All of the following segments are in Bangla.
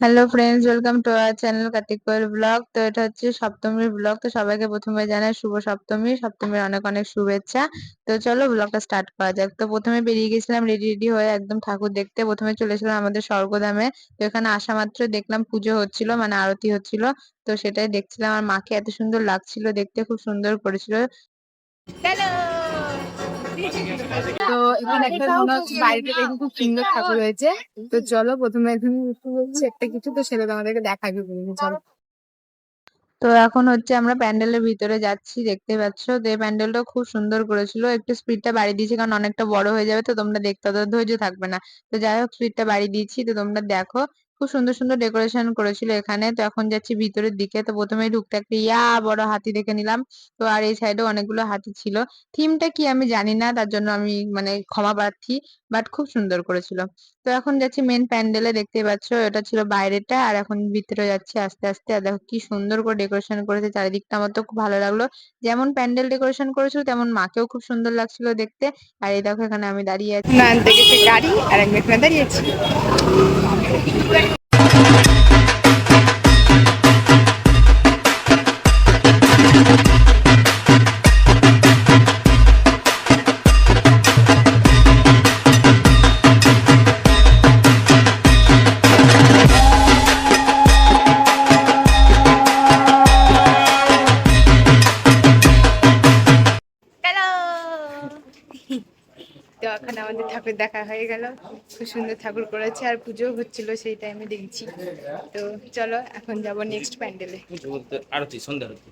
Hello friends welcome to our channel Kartik Koel blog তো এটা হচ্ছে সপ্তমীর ব্লগ তো সবাইকে প্রথমে জানাই শুভ সপ্তমী, সপ্তমীর অনেক অনেক শুভেচ্ছা। তো চলো ব্লগটা স্টার্ট করা যাক। তো প্রথমে বেরিয়ে গেছিলাম রেডি রেডি হয়ে একদম ঠাকুর দেখতে। প্রথমে চলেছিলাম আমাদের স্বর্গধামে। তো এখানে আসা মাত্র দেখলাম পুজো হচ্ছিল মানে আরতি হচ্ছিল। তো সেটাই দেখছিলাম। আর মাকে এত সুন্দর লাগছিল দেখতে, খুব সুন্দর করেছিল। তো এখানে একটা মনে হচ্ছে বাড়িতে দেখে খুব সুন্দর ঠাকুর হয়েছে তো চলো প্রথমে এখানে একটু বলছি একটা কিছু তো সেটা তোমাদেরকে দেখাবি চলো। তো এখন হচ্ছে আমরা প্যান্ডেলের ভিতরে যাচ্ছি দেখতে পাচ্ছ? তো এই প্যান্ডেলটা খুব সুন্দর করেছিল। একটু স্পিডটা বাড়িয়ে দিয়েছি কারণ অনেকটা বড় হয়ে যাবে তো তোমরা দেখতে অত ধৈর্য থাকবে না। তো যাই হোক স্পিডটা বাড়িয়ে দিয়েছি তো তোমরা দেখো। খুব সুন্দর সুন্দর ডেকোরেশন করেছিল এখানে। তো এখন যাচ্ছি ভিতরের দিকে। তো প্রথমে ঢুকতে একটা ইয়া বড় হাতি দেখে নিলাম। তো আর এই সাইডে অনেকগুলো হাতি ছিল। থিমটা কি আমি জানি না, তার জন্য আমি মানে ক্ষমা প্রার্থী। বাট খুব সুন্দর করেছিল। তো এখন যাচ্ছি মেন প্যান্ডেলে দেখতেই পাচ্ছ এটা ছিল বাইরেটা আর এখন ভিতরে যাচ্ছি আস্তে আস্তে। আর দেখো কি সুন্দর করে ডেকোরেশন করেছে, চারিদিকটা আমার তো খুব ভালো লাগল। যেমন প্যান্ডেল ডেকোরেশন করেছিল, তেমন মাকেও খুব সুন্দর লাগছিল দেখতে। আর এই দেখো এখানে আমি দাঁড়িয়ে আছি। দাঁড়িয়েছি দেখা হয়ে গেল। খুব সুন্দর ঠাকুর করেছে আর পুজো হচ্ছিল সেই টাইমে দেখছি। তো চলো এখন যাব নেক্সট প্যান্ডেলে বলতে আরতি সন্ধ্যা আরতি।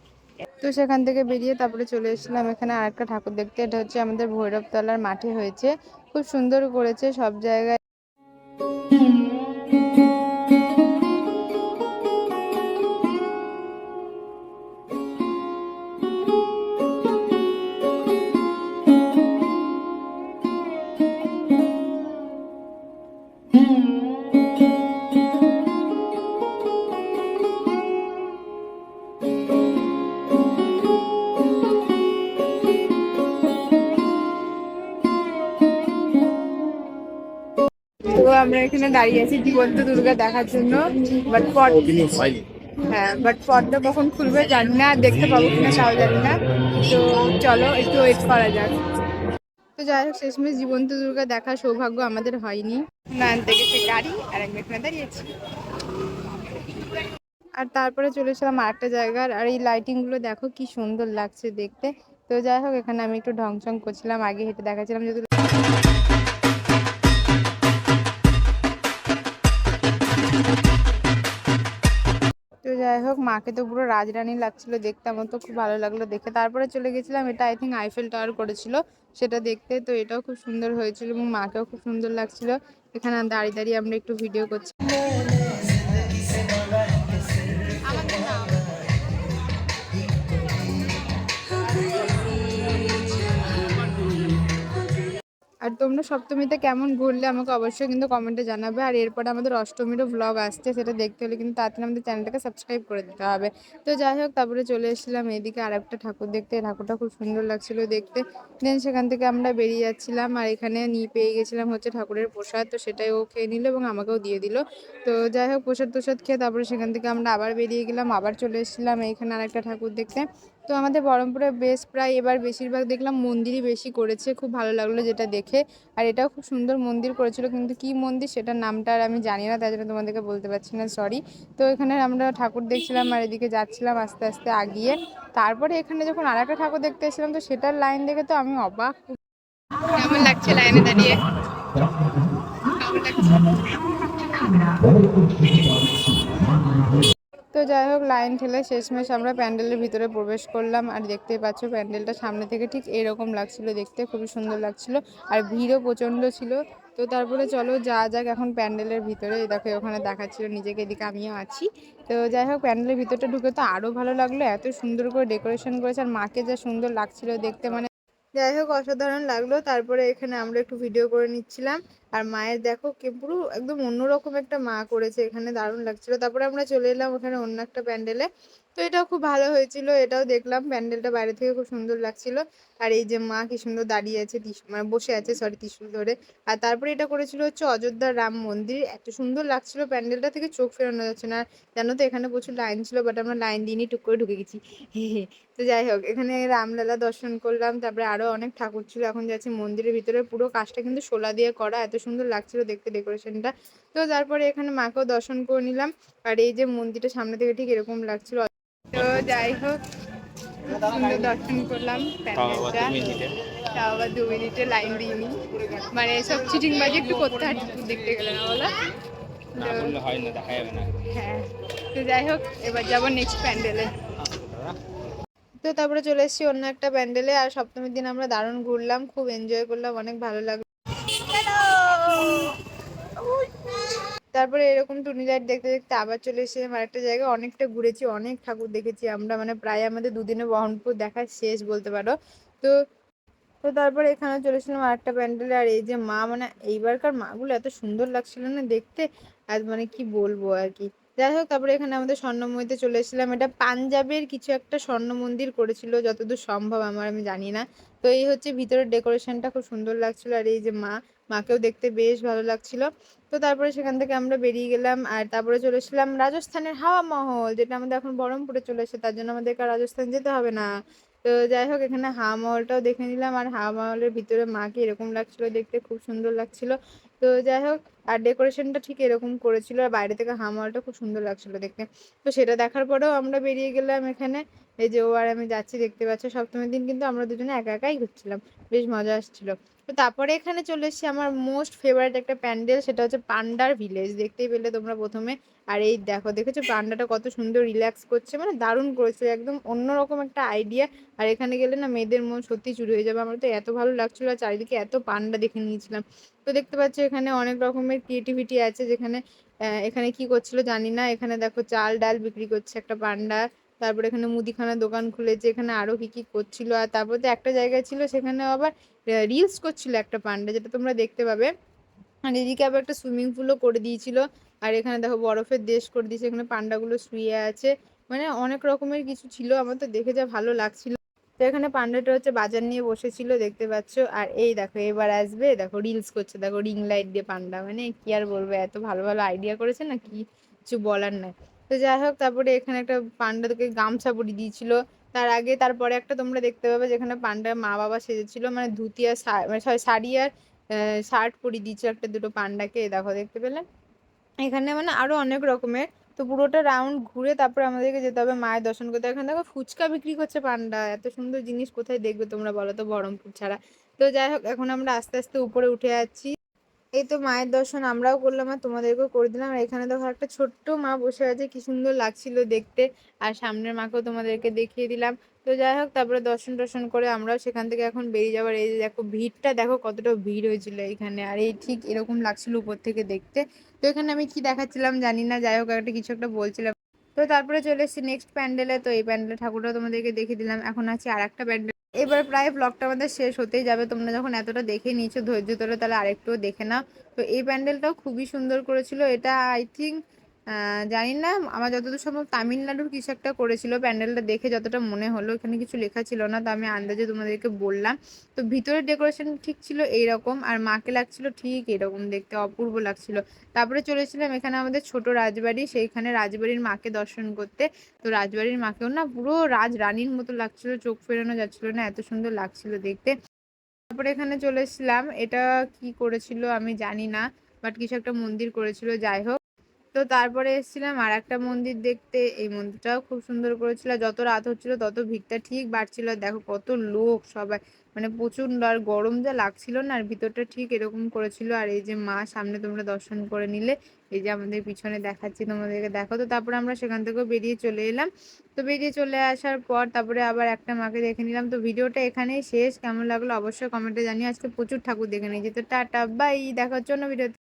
তো সেখান থেকে বেরিয়ে তারপরে চলে এসেছিলাম। এখানে আরেকটা ঠাকুর দেখতে এটা হচ্ছে আমাদের ভৈরবতলার মাঠে হয়েছে। খুব সুন্দর করেছে সব জায়গায়। আমরা এখানে দাঁড়িয়ে আছি জীবন্ত দুর্গা দেখার জন্য বাট পর হ্যাঁ বাট পর্দা কখন খুলবে জানি না আর দেখতে পাবো কিনা তাও জানি না। তো চলো একটু ওয়েট করা যাক। তো যাই হোক শেষমেশ জীবন্ত দুর্গা দেখার সৌভাগ্য আমাদের হয়নি। না আনতে গেছে গাড়ি আর আমি এখানে দাঁড়িয়েছি আর তারপরে চলে এসেছিলাম আরেকটা জায়গার আর এই লাইটিংগুলো দেখো কি সুন্দর লাগছে দেখতে। তো যাই হোক এখানে আমি একটু ঢংচং করছিলাম আগে হেঁটে দেখাচ্ছিলাম যদি যাই হোক, মাকে তো পুরো রাজরানী লাগছিল দেখতে, আমার তো খুব ভালো লাগল দেখে। তারপরে চলে গেছিলাম, এটা আই থিঙ্ক আইফেল টাওয়ার করেছিল, সেটা দেখতে। তো এটাও খুব সুন্দর হয়েছিল এবং মাকেও খুব সুন্দর লাগছিল। এখানে দাঁড়িয়ে দাঁড়িয়ে আমরা একটু ভিডিও করছি। তোমরা সপ্তমীতে কেমন ঘুরলে আমাকে অবশ্যই কিন্তু কমেন্টে জানাবে। আর এরপরে আমাদের অষ্টমীরও ব্লগ আসছে, সেটা দেখতে হলে কিন্তু তাড়াতাড়ি আমাদের চ্যানেলটাকে সাবস্ক্রাইব করে দিতে হবে। তো যাই হোক, তারপরে চলে এসেছিলাম এদিকে আর একটা ঠাকুর দেখতে। ঠাকুরটা খুব সুন্দর লাগছিল দেখতে। দেন সেখান থেকে আমরা বেরিয়ে যাচ্ছিলাম আর এখানে নিয়ে পেয়ে গেছিলাম হচ্ছে ঠাকুরের প্রসাদ। তো সেটাই ও খেয়ে নিল এবং আমাকেও দিয়ে দিল। তো যাই হোক প্রসাদ প্রসাদ খেয়ে তারপরে সেখান থেকে আমরা আবার বেরিয়ে গেলাম, আবার চলে এসেছিলাম এইখানে আর একটা ঠাকুর দেখতে। তো আমাদের বহরমপুরে বেশ প্রায় এবার বেশিরভাগ দেখলাম মন্দিরই বেশি করেছে, খুব ভালো লাগল যেটা দেখে। আর এটাও খুব সুন্দর মন্দির করেছিল, কিন্তু কি মন্দির সেটার নামটা আর আমি জানি না তাই জন্য তোমাদেরকে বলতে পারছি না সরি তো এখানে আমরা ঠাকুর দেখছিলাম আর এদিকে যাচ্ছিলাম আস্তে আস্তে আগিয়ে। তারপরে এখানে যখন আর একটা ঠাকুর দেখতে এসেছিলাম, তো সেটার লাইন দেখে তো আমি অবাক। কেমন লাগছে লাইনে দাঁড়িয়ে? তো যাই হোক, লাইন ঠেলে শেষমেশ আমরা প্যান্ডেলের ভিতরে প্রবেশ করলাম। আর দেখতেই পাচ্ছ, প্যান্ডেলটা সামনে থেকে ঠিক এরকম লাগছিল দেখতে, খুবই সুন্দর লাগছিল। আর ভিড়ও প্রচণ্ড ছিল। তো তারপরে চলো, যা যাক এখন প্যান্ডেলের ভিতরে। দেখো, ওখানে দেখাচ্ছিল নিজেকে, এদিকে আমিও আছি। তো যাই হোক, প্যান্ডেলের ভিতরটা ঢুকে তো আরও ভালো লাগল। এত সুন্দর করে ডেকোরেশন করেছে। আর মাকে যা সুন্দর লাগছিল দেখতে মানে যাই হোক, অসাধারণ লাগল। তারপরে এখানে আমরা একটু ভিডিও করে নিচ্ছিলাম। আর মায়ের দেখো কে পুরো একদম অন্যরকম একটা মা করেছে, এখানে দারুণ লাগছিল। তারপরে আমরা চলে এলাম ওখানে অন্য একটা প্যান্ডেলে। তো এটাও খুব ভালো হয়েছিল, এটাও দেখলাম। প্যান্ডেলটা বাইরে থেকে খুব সুন্দর লাগছিল। আর এই যে মা কি সুন্দর দাঁড়িয়ে আছে মানে বসে আছে সরি ত্রিশূল ধরে। আর তারপরে এটা করেছিল হচ্ছে অযোধ্যার রাম মন্দির। এত সুন্দর লাগছিল প্যান্ডেলটা থেকে চোখ ফেরানো যাচ্ছে না। জানো তো এখানে প্রচুর লাইন ছিল বাট আমরা লাইন দিইনি টুক করে ঢুকে গেছি। তো যাই হোক, এখানে রামলালা দর্শন করলাম। তারপরে আরও অনেক ঠাকুর ছিল, এখন যাচ্ছি মন্দিরের ভিতরে। পুরো কাজটা কিন্তু শোলা দিয়ে করা, এত সুন্দর লাগছিল দেখতে ডেকোরেশনটা তো তারপরে এখানে মাকেও দর্শন করে নিলাম। আর এই যে মন্দিরটা সামনে থেকে ঠিক এরকম লাগছিল। তো যাই হোক সুন্দর দর্শন করলাম প্যান্ডেলটা তাও আবার দু মিনিটে। লাইন দিইনি। মানে সব চিটিং বাজি একটু করতে হয় দেখতে গেলে না বলো? হয় হ্যাঁ তো যাই হোক এবার যাব নেক্সট প্যান্ডেলে। তো তারপরে চলে এসেছি অন্য একটা প্যান্ডেলে আর সপ্তমীর দিন আমরা দারুণ ঘুরলাম খুব এনজয় করলাম অনেক ভালো লাগল। তারপরে এরকম টুনি লাইট দেখতে দেখতে আবার চলে এসেছিলাম আরেকটা জায়গায়। অনেকটা ঘুরেছি, অনেক ঠাকুর দেখেছি আমরা। মানে প্রায় আমাদের দুদিনে বহনপুর দেখা শেষ বলতে পারো। তো তো তারপরে এখানে চলেছিলাম আরেকটা প্যান্ডেলে। আর এই যে মা মানে এইবারকার মাগুলো এত সুন্দর লাগছিল না দেখতে? আর মানে কি বলব আর কি? যাই হোক, তারপরে এখানে আমাদের স্বর্ণময়ীতে চলে এসেছিলাম। এটা পাঞ্জাবের কিছু একটা স্বর্ণ মন্দির করেছিল, যতদূর সম্ভব আমার, আমি জানি না। তো এই হচ্ছে ভিতরের ডেকোরেশনটা খুব সুন্দর লাগছিল। আর এই যে মা মাকেও দেখতে বেশ ভালো লাগছিল। তো তারপরে সেখান থেকে আমরা বেরিয়ে গেলাম আর তারপরে চলে এসেছিলাম রাজস্থানের হাওয়া মহল, যেটা আমাদের এখন বহরমপুরে চলে এসেছে, তার জন্য আমাদেরকে রাজস্থান যেতে হবে না। তো যাই হোক, এখানে হাওয়া মহলটাও দেখে নিলাম আর হাওয়া মহলের ভিতরে মাকে এরকম লাগছিল, দেখতে খুব সুন্দর লাগছিল। তো যাই হোক, আর ডেকোরেশনটা ঠিক এরকম করেছিল আর বাইরে থেকে হাওয়া মহলটা খুব সুন্দর লাগছিল দেখতে। তো সেটা দেখার পরেও আমরা বেরিয়ে গেলাম এখানে। এই যে ও আর আমি যাচ্ছি, দেখতে পাচ্ছ, সপ্তমীর দিন কিন্তু আমরা দুজনে একা একাই ঘুরছিলাম। বেশ মজা আসছিল। তো তারপরে এখানে চলে এসেছি আমার মোস্ট ফেভারিট একটা প্যান্ডেল, সেটা হচ্ছে পান্ডার ভিলেজ দেখতেই পেলে তোমরা প্রথমে। আর এই দেখো, দেখেছ পান্ডাটা কত সুন্দর রিল্যাক্স করছে মানে দারুণ করেছে, একদম অন্যরকম একটা আইডিয়া আর এখানে গেলে না মেয়েদের মন সত্যি চুরি হয়ে যাবে। আমার তো এত ভালো লাগছিল আর চারিদিকে এত পান্ডা দেখে নিয়েছিলাম। তো দেখতে পাচ্ছ এখানে অনেক রকমের ক্রিয়েটিভিটি আছে, যেখানে এখানে কি করছিল জানি না। এখানে দেখো চাল ডাল বিক্রি করছে একটা পান্ডা। তারপরে এখানে মুদিখানার দোকান খুলেছে, এখানে আরও কি কি করছিল, আর তারপর তো একটা জায়গায় ছিল সেখানে আবার রিলস করছিল একটা পান্ডা, যেটা তোমরা দেখতে পাবে। আর এদিকে আবার একটা সুইমিং পুলও করে দিয়েছিল। আর এখানে দেখো বরফের দেশ করে দিয়েছে, এখানে পান্ডাগুলো শুয়ে আছে। মানে অনেক রকমের কিছু ছিল, আমার তো দেখে যা ভালো লাগছিল। তো এখানে পান্ডাটা হচ্ছে বাজার নিয়ে বসেছিল, দেখতে পাচ্ছ। আর এই দেখো, এবার আসবে, দেখো রিলস করছে, দেখো রিং লাইট দিয়ে পান্ডা। মানে কি আর বলব, এত ভালো ভালো আইডিয়া করেছে না কি কিছু বলার নাই। তো যাই হোক তারপরে এখানে একটা পান্ডাকে গামছা পরিয়ে দিয়েছিল। তার আগে তারপরে একটা তোমরা দেখতে পাবে যেখানে পান্ডার মা বাবা সেজেছিল মানে ধুতি আর মানে sorry, শাড়ি আর শার্ট পরিয়ে দিয়েছিল একটা দুটো পান্ডাকে। দেখো দেখতে পেলে? এখানে মানে আরও অনেক রকমের। তো পুরোটা রাউন্ড ঘুরে তারপরে আমাদেরকে যেতে হবে মায়ের দর্শন করতে। এখানে দেখো ফুচকা বিক্রি করছে পান্ডা। এত সুন্দর জিনিস কোথায় দেখবে তোমরা বলো তো বহরমপুর ছাড়া। তো যাই হোক এখন আমরা আস্তে আস্তে উপরে উঠে যাচ্ছি। এই তো মায়ের দর্শন আমরাও করলাম আর তোমাদেরকেও করে দিলাম। আর এখানে দেখো একটা ছোট্ট মা বসে আছে, কি সুন্দর লাগছিল দেখতে। আর সামনের মাকেও তোমাদেরকে দেখিয়ে দিলাম। তো যাই হোক, তারপরে দর্শন টর্শন করে আমরাও সেখান থেকে এখন বেরিয়ে যাবার এই যে দেখো ভিড়টা, দেখো কতটা ভিড় হয়েছিল এখানে। আর এই ঠিক এরকম লাগছিল উপর থেকে দেখতে। তো এখানে আমি কি দেখাচ্ছিলাম জানি না, যাই হোক একটা কিছু একটা বলছিলাম। তো তারপরে চলে এসেছি নেক্সট প্যান্ডেলে তো এই প্যান্ডেলে ঠাকুরটা তোমাদেরকে দেখিয়ে দিলাম। এখন আছি আর একটা প্যান্ডেল এবার প্রায় ব্লগটা আমাদের শেষ হতেই যাবে। তোমরা যখন এতটা দেখে নিয়েছো ধৈর্য ধরে তাহলে আরেকটুও দেখে না তো এই প্যান্ডেলটাও খুবই সুন্দর করেছিল। এটা আই থিঙ্ক জানি না, আমার যতদূর সম্ভব তামিলনাড়ুর কিছু একটা করেছিল, প্যান্ডেলটা দেখে যতটা মনে হলো এখানে কিছু লেখা ছিল না, তো আমি আন্দাজে তোমাদেরকে বললাম। তো ভিতরের ডেকোরেশন ঠিক ছিল এইরকম, আর মাকে লাগছিল ঠিক এরকম দেখতে, অপূর্ব লাগছিল। তারপরে চলেছিলাম এখানে আমাদের ছোট রাজবাড়ি, সেইখানে রাজবাড়ির মাকে দর্শন করতে। তো রাজবাড়ির মাকেও না পুরো রাজ রানীর মতো লাগছিল, চোখ ফেরানো যাচ্ছিল না, এত সুন্দর লাগছিল দেখতে। তারপরে এখানে চলে এটা কি করেছিল আমি জানি না বাট কিছু একটা মন্দির করেছিল, যাই হোক। তো তারপরে এসেছিলাম আর একটা মন্দির দেখতে। এই মন্দিরটাও খুব সুন্দর করেছিল। যত রাত হচ্ছিল, তত ভিড়টা ঠিক বাড়ছিল। দেখো কত লোক সবাই। মানে প্রচণ্ড আর গরম যা লাগছিল না, আর ভিতরটা ঠিক এরকম করেছিল। আর এই যে মা সামনে তোমরা দর্শন করে নিলে, এই যে আমাদের পিছনে দেখাচ্ছি তোমাদেরকে। দেখো তো, তারপরে আমরা সেখান থেকেও বেরিয়ে চলে এলাম। তো বেরিয়ে চলে আসার পর তারপরে আবার একটা মাকে দেখে নিলাম। তো ভিডিওটা এখানেই শেষ। কেমন লাগল অবশ্যই কমেন্টে জানিয়ে আজকে প্রচুর ঠাকুর দেখে নিয়েছি। তো টাটা, বাই। দেখার জন্য ভিডিও